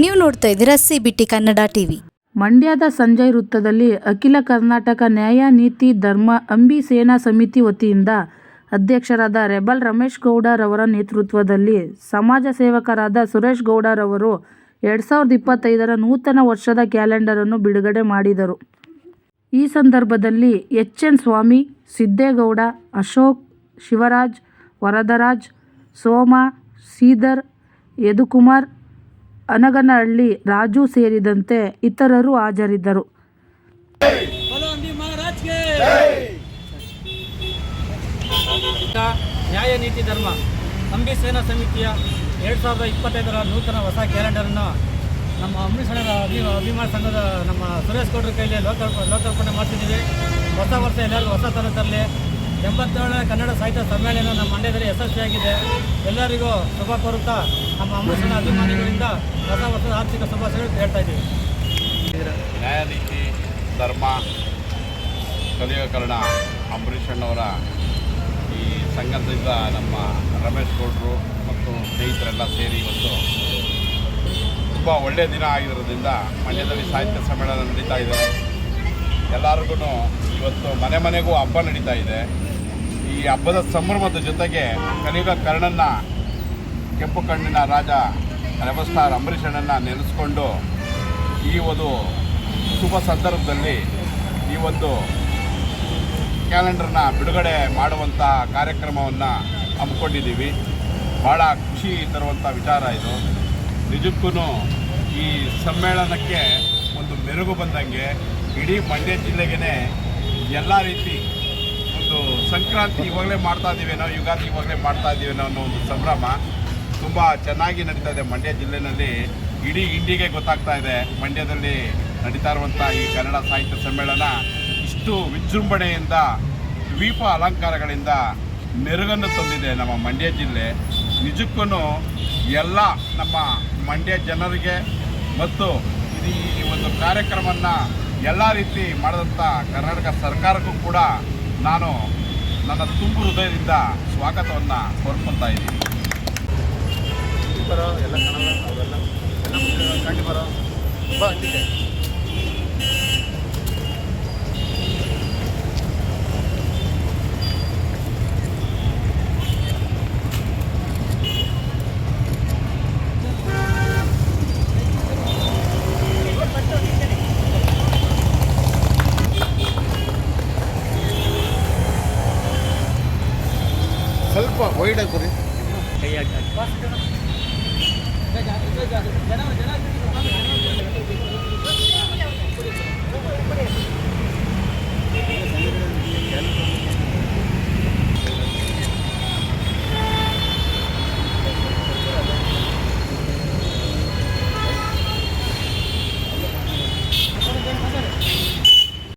ನೀವು ನೋಡ್ತಾ ಇದ್ದೀರಾ C B T Kannada TV. ಮಂಡ್ಯದ ಸಂಜಯ್ ವೃತ್ತದಲ್ಲಿ ಅಖಿಲ ಕರ್ನಾಟಕ ನ್ಯಾಯ ನೀತಿ ಧರ್ಮ ಅಂಬಿ ಸೇನಾ ಸಮಿತಿ ವತಿಯಿಂದ ಅಧ್ಯಕ್ಷರಾದ ರೆಬಲ್ ರಮೇಶ್ ಗೌಡರವರ ನೇತೃತ್ವದಲ್ಲಿ ಸಮಾಜ ಸೇವಕರಾದ ಸುರೇಶ್ ಗೌಡರವರು ಎರಡು ಸಾವಿರದ ಇಪ್ಪತ್ತೈದರ ನೂತನ ವರ್ಷದ ಕ್ಯಾಲೆಂಡರನ್ನು ಬಿಡುಗಡೆ ಮಾಡಿದರು. ಈ ಸಂದರ್ಭದಲ್ಲಿ ಎಚ್ ಎನ್ ಸ್ವಾಮಿ, ಸಿದ್ದೇಗೌಡ, ಅಶೋಕ್, ಶಿವರಾಜ್, ವರದರಾಜ್, ಸೋಮ, ಸೀದರ್, ಯದುಕುಮಾರ್ ಅನಗನಹಳ್ಳಿ ರಾಜು ಸೇರಿದಂತೆ ಇತರರು ಹಾಜರಿದ್ದರು. ನ್ಯಾಯ ನೀತಿ, ಧರ್ಮ. ಅಂಬಿ ಸೇನಾ ಸಮಿತಿಯ ಎರಡು ಸಾವಿರದ ಇಪ್ಪತ್ತೈದರ ನೂತನ ಹೊಸ ಕ್ಯಾಲೆಂಡರನ್ನು ನಮ್ಮ ಅಮೃತಸರದ ಅಭಿ, ಅಭಿಮಾನ ಸಂಘದ ನಮ್ಮ ಸುರೇಶ್ ಗೌಡ್ರ ಕೈಯಲ್ಲಿ ಲೋಕಾರ್ಪ ಲೋಕಾರ್ಪಣೆ ಮಾಡ್ತಿದ್ದೀವಿ. ಹೊಸ ವರ್ಷ ಎಲ್ಲರಿಗೂ ಹೊಸ ತರದಲ್ಲಿ ಎಂಬತ್ತೇಳನೇ ಕನ್ನಡ ಸಾಹಿತ್ಯ ಸಮ್ಮೇಳನ ನಮ್ಮ ಮಂಡ್ಯದಲ್ಲಿ ಯಶಸ್ವಿಯಾಗಿದೆ. ಎಲ್ಲರಿಗೂ ಶುಭ ಕೋರುತ್ತಾ ನಮ್ಮ ಅಮೃತನ ಅಭಿಮಾನಿಗಳಿಂದ ಹೊಸ ವರ್ಷದ ಆರ್ಥಿಕ ಸಮಸ್ಯೆಗಳು ಹೇಳ್ತಾ ಇದ್ದೀವಿ. ನ್ಯಾಯ ನೀತಿ ಧರ್ಮ, ಕಲಿಯೋಕರಣ ಅಂಬರೀಷಣ್ಣವರ ಈ ಸಂಘದಿಂದ ನಮ್ಮ ರಮೇಶ್ ಗೌಡರು ಮತ್ತು ಸ್ನೇಹಿತರೆಲ್ಲ ಸೇರಿ ಇವತ್ತು ತುಂಬ ಒಳ್ಳೆಯ ದಿನ ಆಗಿರೋದ್ರಿಂದ ಮಂಡ್ಯದಲ್ಲಿ ಸಾಹಿತ್ಯ ಸಮ್ಮೇಳನ ನಡೀತಾ ಇದೆ. ಎಲ್ಲರಿಗೂ ಇವತ್ತು ಮನೆ ಮನೆಗೂ ಹಬ್ಬ ನಡೀತಾ ಇದೆ. ಈ ಹಬ್ಬದ ಸಂಭ್ರಮದ ಜೊತೆಗೆ ಕಲಿಯುಗ ಕರ್ಣನ್ನ ಕೆಂಪು ಕಣ್ಣಿನ ರಾಜ ರೆಬಲ್ ಸ್ಟಾರ್ ಅಂಬರೀಷಣ್ಣನ ನೆನೆಸ್ಕೊಂಡು ಈ ಒಂದು ಶುಭ ಸಂದರ್ಭದಲ್ಲಿ ಈ ಒಂದು ಕ್ಯಾಲೆಂಡರ್ನ ಬಿಡುಗಡೆ ಮಾಡುವಂಥ ಕಾರ್ಯಕ್ರಮವನ್ನು ಹಮ್ಮಿಕೊಂಡಿದ್ದೀವಿ. ಭಾಳ ಖುಷಿ ತರುವಂಥ ವಿಚಾರ ಇದು. ನಿಜಕ್ಕೂ ಈ ಸಮ್ಮೇಳನಕ್ಕೆ ಒಂದು ಮೆರುಗು ಬಂದಂಗೆ ಇಡೀ ಮಂಡ್ಯ ಜಿಲ್ಲೆಗೇ ಎಲ್ಲ ರೀತಿ ಒಂದು ಸಂಕ್ರಾಂತಿ ಇವಾಗಲೇ ಮಾಡ್ತಾ ಇದ್ದೀವೇನೋ ಯುಗಾದಿ ಇವಾಗಲೇ ಮಾಡ್ತಾ ಇದ್ದೀವೇನೋ ಅನ್ನೋ ಒಂದು ಸಂಭ್ರಮ. ತುಂಬ ಚೆನ್ನಾಗಿ ನಡೀತಾ ಇದೆ ಮಂಡ್ಯ ಜಿಲ್ಲೆಯಲ್ಲಿ ಇಡೀ ಇಂಡಿಗೆ ಗೊತ್ತಾಗ್ತಾ ಇದೆ ಮಂಡ್ಯದಲ್ಲಿ ನಡೀತಾ ಇರುವಂಥ ಈ ಕನ್ನಡ ಸಾಹಿತ್ಯ ಸಮ್ಮೇಳನ. ಇಷ್ಟು ವಿಜೃಂಭಣೆಯಿಂದ, ದ್ವೀಪ ಅಲಂಕಾರಗಳಿಂದ ಮೆರುಗನ್ನು ತಂದಿದೆ ನಮ್ಮ ಮಂಡ್ಯ ಜಿಲ್ಲೆ. ನಿಜಕ್ಕೂ ಎಲ್ಲ ನಮ್ಮ ಮಂಡ್ಯ ಜನರಿಗೆ ಮತ್ತು ಇದು ಈ ಒಂದು ಕಾರ್ಯಕ್ರಮವನ್ನು ಎಲ್ಲ ರೀತಿ ಮಾಡಿದಂಥ ಕರ್ನಾಟಕ ಸರ್ಕಾರಕ್ಕೂ ಕೂಡ ನಾನು ನನ್ನ ತುಂಬು ಹೃದಯದಿಂದ ಸ್ವಾಗತವನ್ನು ಕೋರ್ಕೊತಾ ಇದ್ದೀನಿ. ಬರೋ ಎಲ್ಲ ಕನ್ನಡ ಅವೆಲ್ಲ ಎಲ್ಲ ಕಂಡು ಬರೋ ಬಾ ಅಂತಿದೆ ಸ್ವಲ್ಪ ವೈಡಾಗಿ ಬರ್ರಿ ಕೈ ಹಾಕಿ جناب جناب